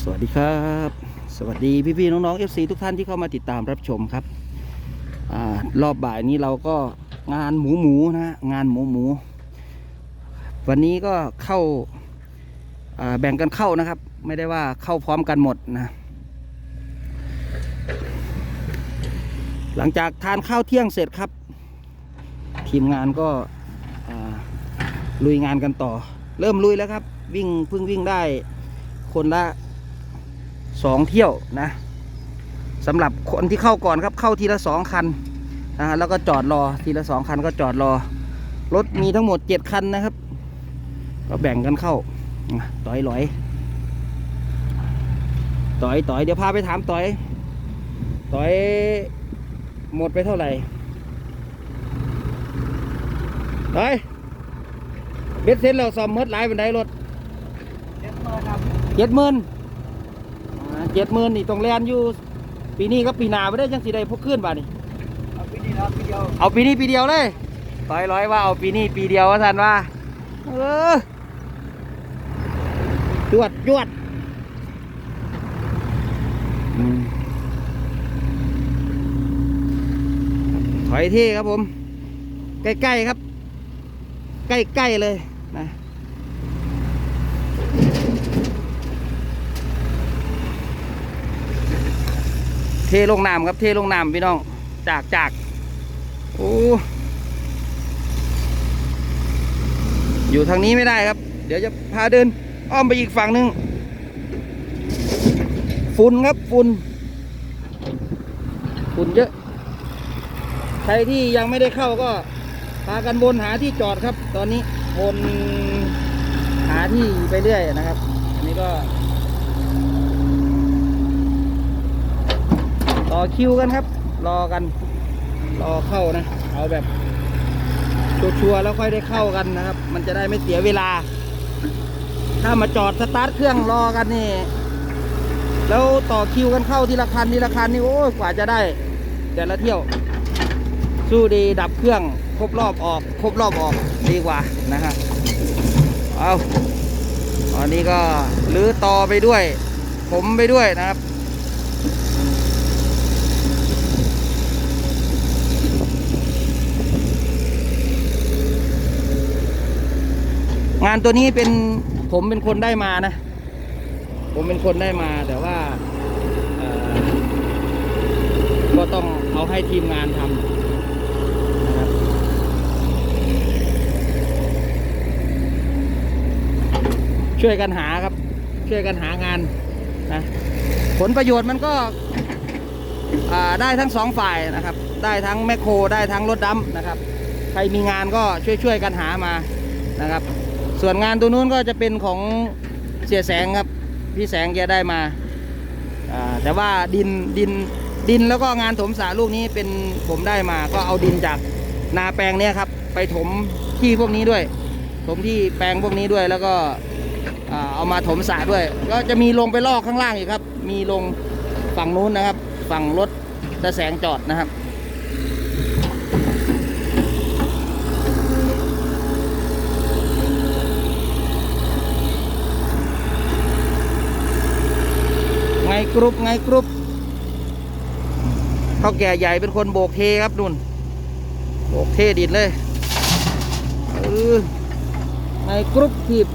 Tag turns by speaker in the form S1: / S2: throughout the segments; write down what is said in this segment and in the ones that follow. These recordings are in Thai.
S1: สวัสดีครับ สวัสดีพี่ๆน้องๆ FC ทุกท่านที่เข้ามาติดตามรับชมครับอรอบบ่ายนี้เราก็งานหมูหมูนะฮะงานหมูหมู วันนี้ก็เข้าแบ่งกันเข้านะครับ ไม่ได้ว่าเข้าพร้อมกันหมดนะ หลังจากทานข้าวเที่ยงเสร็จครับ ทีมงานก็ลุยงานกันต่อ เริ่มลุยแล้วครับ วิ่งเพิ่งวิ่งได้คนละ สองเที่ยวนะสำหรับคนที่เข้าก่อนครับเข้าทีละสองคันนะฮะแล้วก็จอดรอทีละสองคันก็จอดรอ รถมีทั้งหมดเจ็ดคันนะครับ ก็แบ่งกันเข้าอะต่อยหลอยต่อยต่อยเดี๋ยวพาไปถามต่อย ต่อยหมดไปเท่าไหร่ต่อยเบ็ดเซ็นเราซ่อมเมดหลายเป็นไดรถเจ็ดหมื่น เจ็ดหมื่นนี่ต้องแลนอยู่ ปีนี้ก็ปีหน้าไม่ได้จังสีได้พกขึ้นบ่านี่
S2: เอาปีนี้ครับปีเดียว
S1: เอาปีนี้ปีเดียวเลยต่อยร้อยว่าเอาปีนี้ปีเดียวว่าท่านว่าเออจวดจวดอืมถอยที่ครับผม ใกล้ๆครับ ใกล้ๆเลยนะ เทลงน้ำครับเทลงน้ำพี่น้องจากจากโอ้อยู่ทางนี้ไม่ได้ครับ เดี๋ยวจะพาเดิน อ้อมไปอีกฝั่งหนึ่งฝุ่นครับฝุ่นฝุ่นเยอะ ใครที่ยังไม่ได้เข้าก็ พากันบนหาที่จอดครับ ตอนนี้วนหาที่ไปเรื่อยนะครับ อันนี้ก็ อคิวกันครับ รอกัน รอเข้านะ เอาแบบชัวร์ๆแล้วค่อยได้เข้ากันนะครับ มันจะได้ไม่เสียเวลา ถ้ามาจอดสตาร์ทเครื่องรอกันนี่ แล้วต่อคิวกันเข้าทีละคันทีละคันนี่โอ้ยกว่าจะได้ แต่ละเที่ยว สู้ดีดับเครื่อง ครบรอบออก ครบรอบออกดีกว่านะฮะเอาตอนนี้ก็รื้อต่อไปด้วย ผมไปด้วยนะครับ งานตัวนี้เป็นผมเป็นคนได้มานะ ผมเป็นคนได้มาแต่ว่าก็ต้องเอาให้ทีมงานทำนะครับช่วยกันหาครับ ช่วยกันหางานนะผลประโยชน์มันก็ได้ทั้งสองฝ่ายนะครับ ได้ทั้งแมคโครได้ทั้งรถดำนะครับ ใครมีงานก็ช่วยๆกันหามานะครับ ส่วนงานตัวนู้นก็จะเป็นของเสียแสงครับ พี่แสงแกได้มาอ่าแต่ว่าดินดินดินแล้วก็งานถมสระลูกนี้เป็นผมได้มา ก็เอาดินจากนาแปลงเนี้ยครับ ไปถมที่พวกนี้ด้วย ถมที่แปลงพวกนี้ด้วยแล้วก็อ่าเอามาถมสระด้วย ก็จะมีลงไปลอกข้างล่างอีกครับ มีลงฝั่งนู้นนะครับ ฝั่งรถตะแสงจอดนะครับ กรุ๊ปไงกรุ๊ปเท่าแก่ใหญ่เป็นคนโบกเทครับนุ่น โบกเทดิดเลยเออไงกรุ๊ปทีบ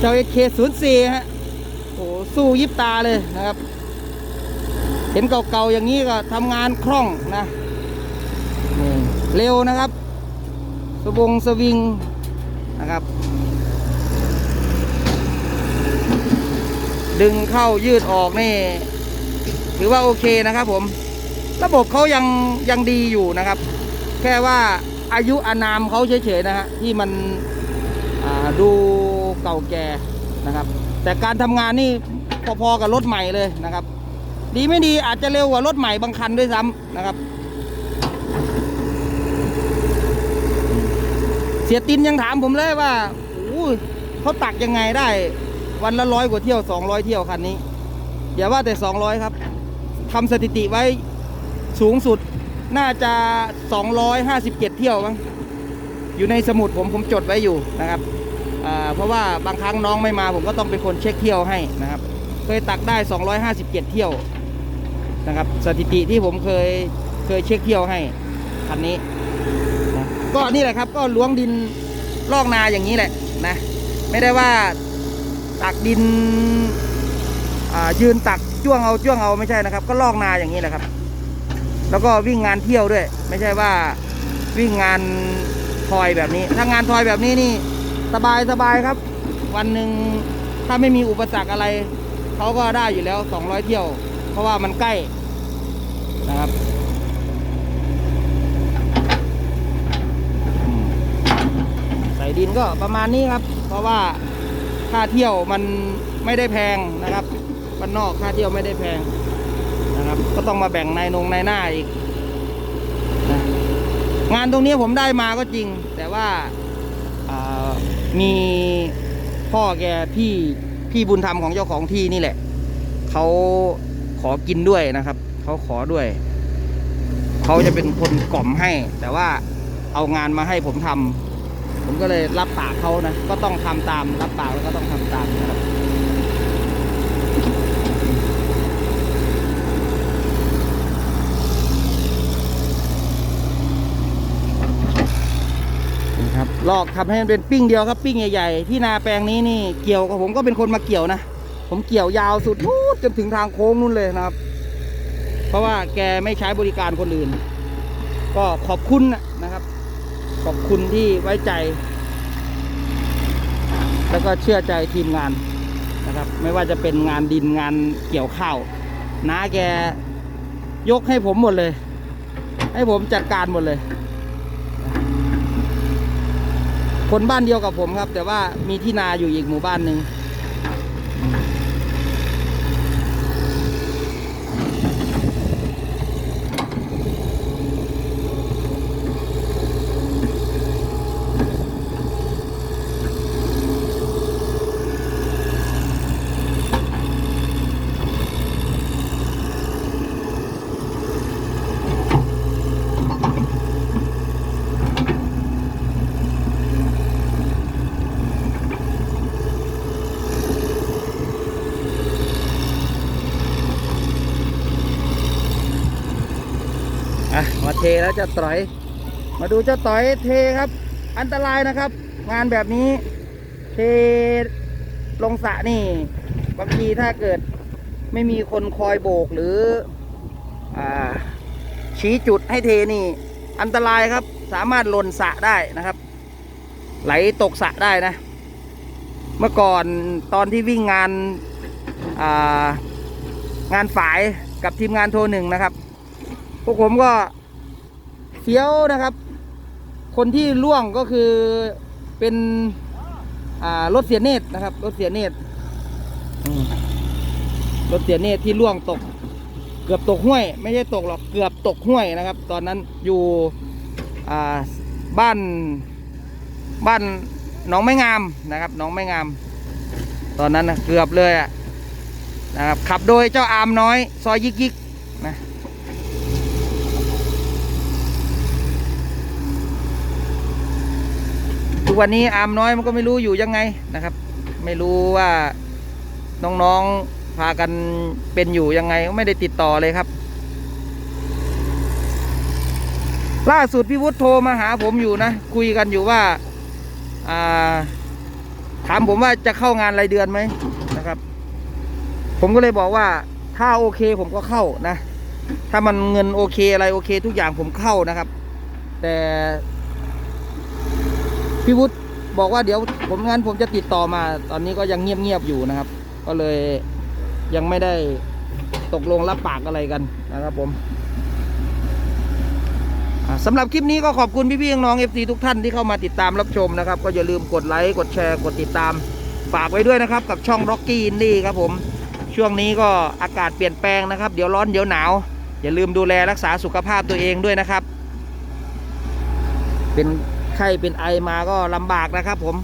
S1: เจ้าเอเคศูนย์สี่ฮะโอ้สู้ยิบตาเลยนะครับ เห็นเก่าๆอย่างนี้ก็ทำงานคล่องนะ เร็วนะครับ สวงสวิงนะครับ ดึงเข้ายืดออกนี่ ถือว่าโอเคนะครับผม ระบบเขายังยังดีอยู่นะครับ แค่ว่าอายุอานามเขาเฉยๆนะฮะที่มันดูเก่าแก่นะครับ แต่การทำงานนี่พอๆกับรถใหม่เลยนะครับ ดีไม่ดีอาจจะเร็วกว่ารถใหม่บางคันด้วยซ้ำนะครับ เสียตินยังถามผมเลยว่าโอ้เขาตักยังไงได้ วันละร้อยกว่าเที่ยวสองร้อยเที่ยวคันนี้อย่าว่าแต่สองร้อยครับทำสถิติไว้สูงสุดน่าจะสองร้อยห้าสิบเจ็ดเที่ยวมั้งอยู่ในสมุดผมผมจดไว้อยู่นะครับเพราะว่าบางครั้งน้องไม่มาผมก็ต้องเป็นคนเช็คเที่ยวให้นะครับ เคยตักได้ 257 เที่ยวนะครับ สถิติที่ผมเคยเคยเช็คเที่ยวให้คันนี้ ก็นี่แหละครับ ก็ล้วงดินลอกนาอย่างนี้แหละนะ ไม่ได้ว่าตักดินยืนตักจ้วงเอาจ้วงเอาไม่ใช่นะครับ ก็ลอกนาอย่างนี้แหละครับ แล้วก็วิ่งงานเที่ยวด้วย ไม่ใช่ว่าวิ่งงานทอยแบบนี้ ถ้างานทอยแบบนี้นี่สบายสบายครับ วันหนึ่งถ้าไม่มีอุปสรรคอะไรเขาก็ได้อยู่แล้ว 200 เที่ยว เพราะว่ามันใกล้นะครับอืมใส่ดินก็ประมาณนี้ครับ เพราะว่าค่าเที่ยวมันไม่ได้แพงนะครับบ้านนอกค่าเที่ยวไม่ได้แพงนะครับ ก็ต้องมาแบ่งในนงในหน้าอีกนะงานตรงนี้ผมได้มาก็จริง แต่ว่าอ่ามีพ่อแกพี่พี่บุญธรรมของเจ้าของที่นี่แหละเขาขอกินด้วยนะครับเขาขอด้วยเขาจะเป็นคนกล่อมให้ แต่ว่าเอางานมาให้ผมทำ ผมก็เลยรับปากเขานะ ก็ต้องทำตามรับปากแล้วก็ต้องทำตามนะครับนะครับลอกทำให้มันเป็นปิ้งเดียวครับปิ้งใหญ่ๆ ที่นาแปลงนี้นี่เกี่ยวกับผมก็เป็นคนมาเกี่ยวนะ ผมเกี่ยวยาวสุดนู่นจนถึงทางโค้งนู่นเลยนะครับ เพราะว่าแกไม่ใช้บริการคนอื่น ก็ขอบคุณนะครับ ขอบคุณที่ไว้ใจ แล้วก็เชื่อใจทีมงานนะครับ ไม่ว่าจะเป็นงานดินงานเกี่ยวข้าวน้าแกยกให้ผมหมดเลย ให้ผมจัดการหมดเลย คนบ้านเดียวกับผมครับ แต่ว่ามีที่นาอยู่อีกหมู่บ้านหนึ่ง แล้วจะต่อย มาดูเจ้าต่อยเทครับ อันตรายนะครับ งานแบบนี้ เทลงสะนี่ บางทีถ้าเกิดไม่มีคนคอยโบกหรืออ่าชี้จุดให้เทนี่ อันตรายครับ สามารถหล่นสะได้นะครับ ไหลตกสะได้นะ เมื่อก่อนตอนที่วิ่งงานางานฝายกับทีมงานโทรหนึ่งนะครับ พวกผมก็ ฟี้ยวนะครับ คนที่ล่วงก็คือเป็นรถเสียเนตรนะครับ รถเสียเนตรรถเสียเนตรที่ล่วงตก เกือบตกห้วย ไม่ใช่ตกหรอกเกือบตกห้วยนะครับ ตอนนั้นอยู่บ้านบ้านหนองไม้งามนะครับหนองไม้งาม ตอนนั้นนะเกือบเลยอะนะครับขับโดยเจ้าอามน้อย ซอยยิกยิกนะ ทุ กวันนี้อามน้อยมันก็ไม่รู้อยู่ยังไงนะครับ ไม่รู้ว่าน้องๆพากันเป็นอยู่ยังไงไม่ได้ติดต่อเลยครับ ล่าสุดพี่วุฒิโทรมาหาผมอยู่นะ คุยกันอยู่ว่าอ่าถามผมว่าจะเข้างานรายเดือนไหมนะครับ ผมก็เลยบอกว่าถ้าโอเคผมก็เข้านะ ถ้ามันเงินโอเคอะไรโอเค ทุกอย่างผมเข้านะครับ แต่ พี่วุฒิบอกว่าเดี๋ยวผมงั้นผมจะติดต่อมา ตอนนี้ก็ยังเงียบๆอยู่นะครับ ก็เลยยังไม่ได้ตกลงรับปากอะไรกันนะครับผมสำหรับคลิปนี้ก็ขอบคุณพี่ๆน้องๆ FC ทุกท่านที่เข้ามาติดตามรับชมนะครับ ก็อย่าลืมกดไลค์กดแชร์กดติดตามฝากไว้ด้วยนะครับ กับช่อง Rocky Indie ครับผม ช่วงนี้ก็อากาศเปลี่ยนแปลงนะครับ เดี๋ยวร้อนเดี๋ยวหนาว อย่าลืมดูแลรักษาสุขภาพตัวเองด้วยนะครับ เป็น ไข้เป็นไอมาก็ลำบากนะครับผม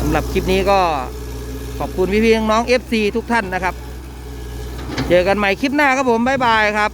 S1: สำหรับคลิปนี้ก็ขอบคุณพี่ๆน้องๆ FC ทุกท่านนะครับ เจอกันใหม่คลิปหน้าครับผม บ๊ายบายครับ